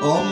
Om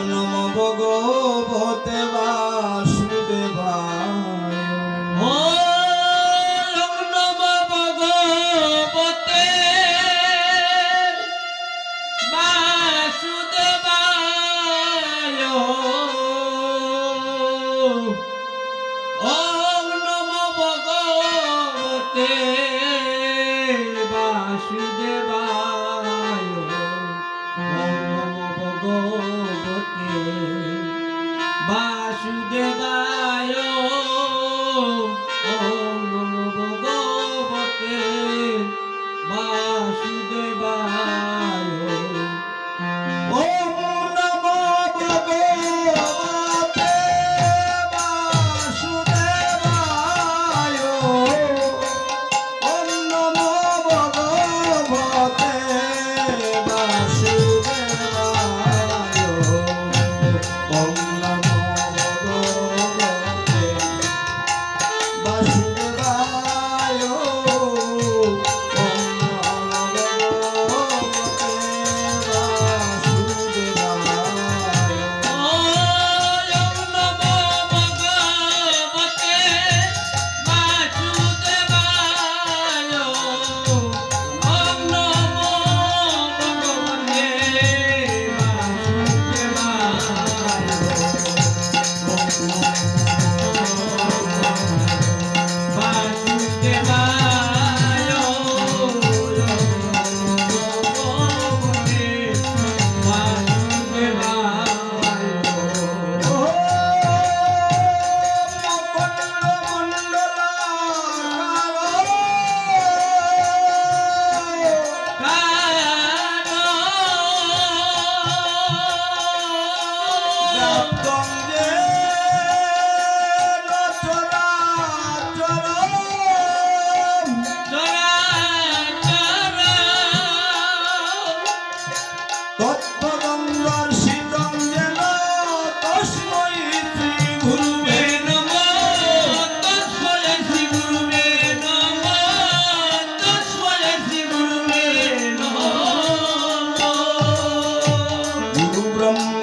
Om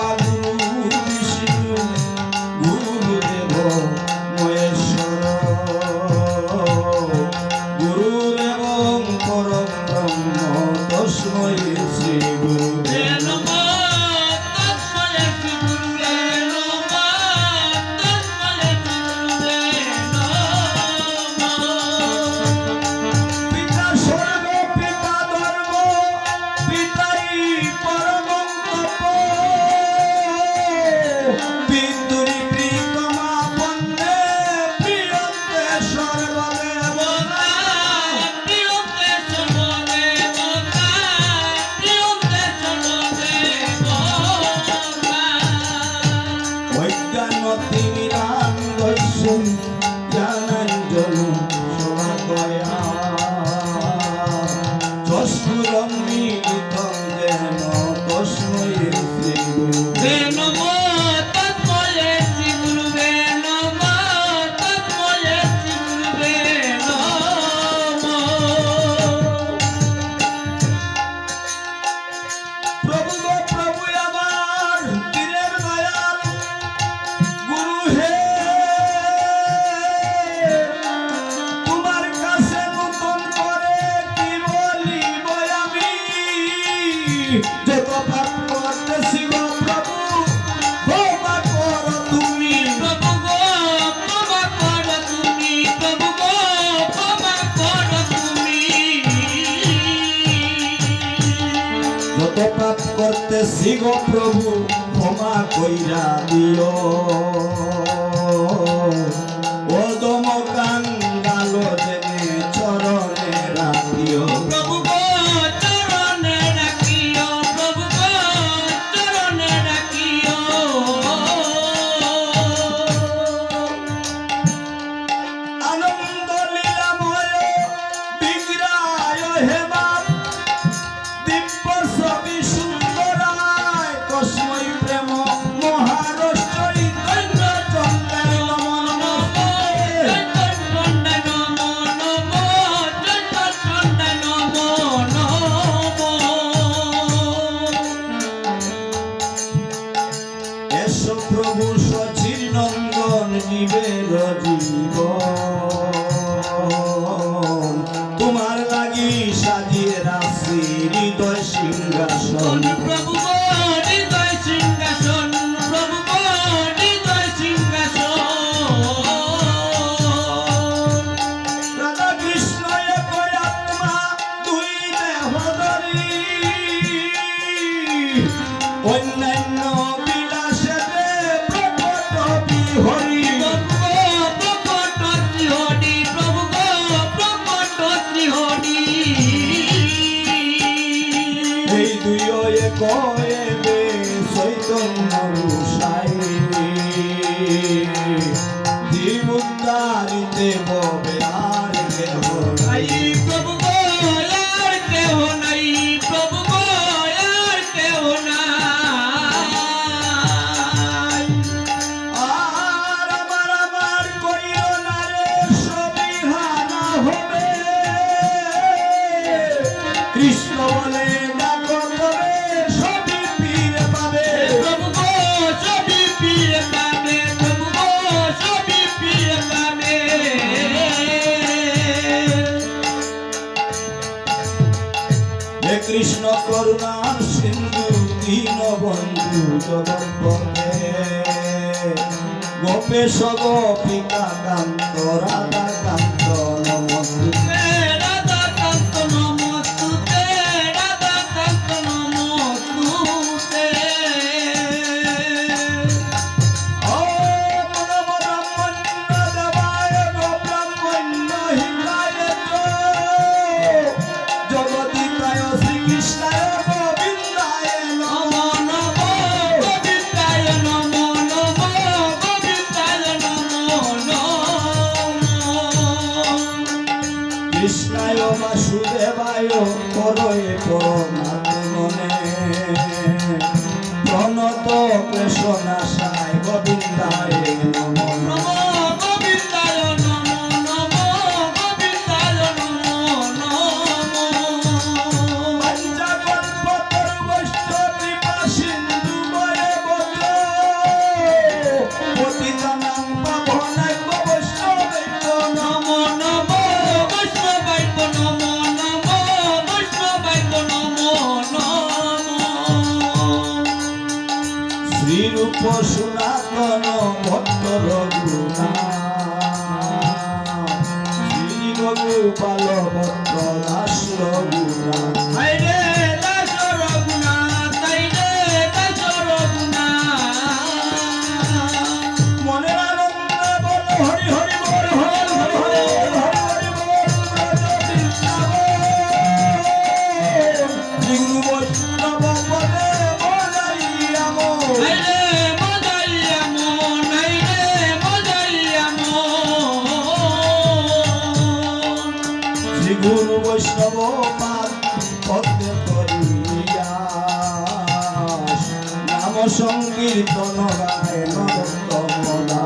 করতেছি গো প্রভু ক্ষমা কইরা দিও। ഒന്നോ কৃষ্ণ গোপিকা কান্ত রাধা 好多呀。শ্রীরূপ সনাতন ভক্ত রঘুনা শ্রী গোপাল ভক্ত নাম সংকীর্তন গায় নরম কমলা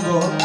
の